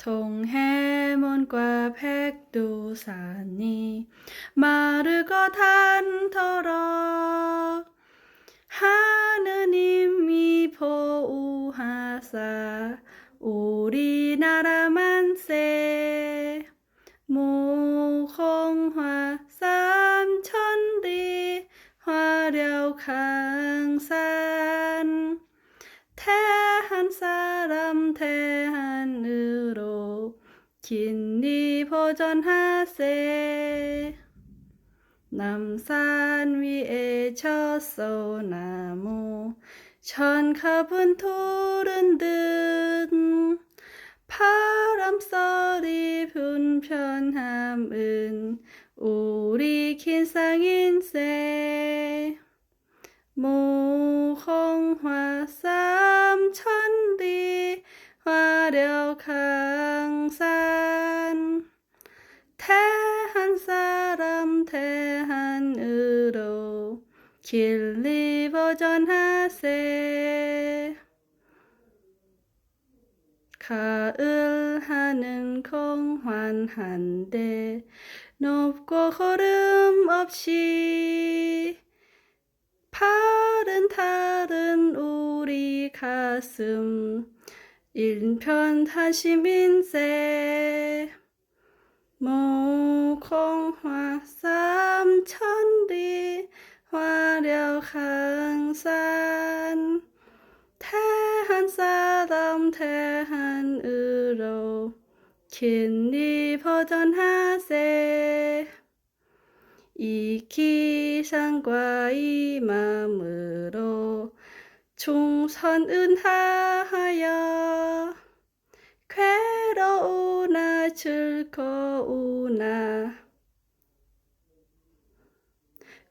동해문과 백두산이 마르고 닳도록 하느님이 보호하사 우리나라 만세 무홍화 삼천리 화려강산 태한 사람 태한으로 긴리 보전하세. 남산 위에 젖소나무 천株푸른 듯 바람소리 분편함은 우리 긴상인세. 무홍화 삼천리 화려강산 태한 사람 태한으로 길리 보전하세. 가을 하는 공환한데 높고 걸음 없이 파른 달은 우리 가슴 일편타심인세 무콩화 삼천리 화려강산 태한 사람 태한으로 긴리 버전하세. 이 기상과 이 마음으로 충선은하여 괴로우나 즐거우나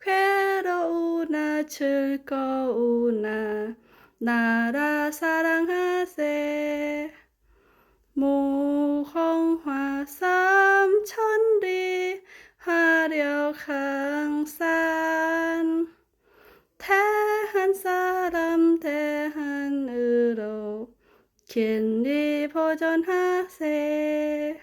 괴로우나 즐거우나 나라 사랑하세. 무홍화 삼천리 화려강산. 태한 사람 태한으로 긴리 보전하세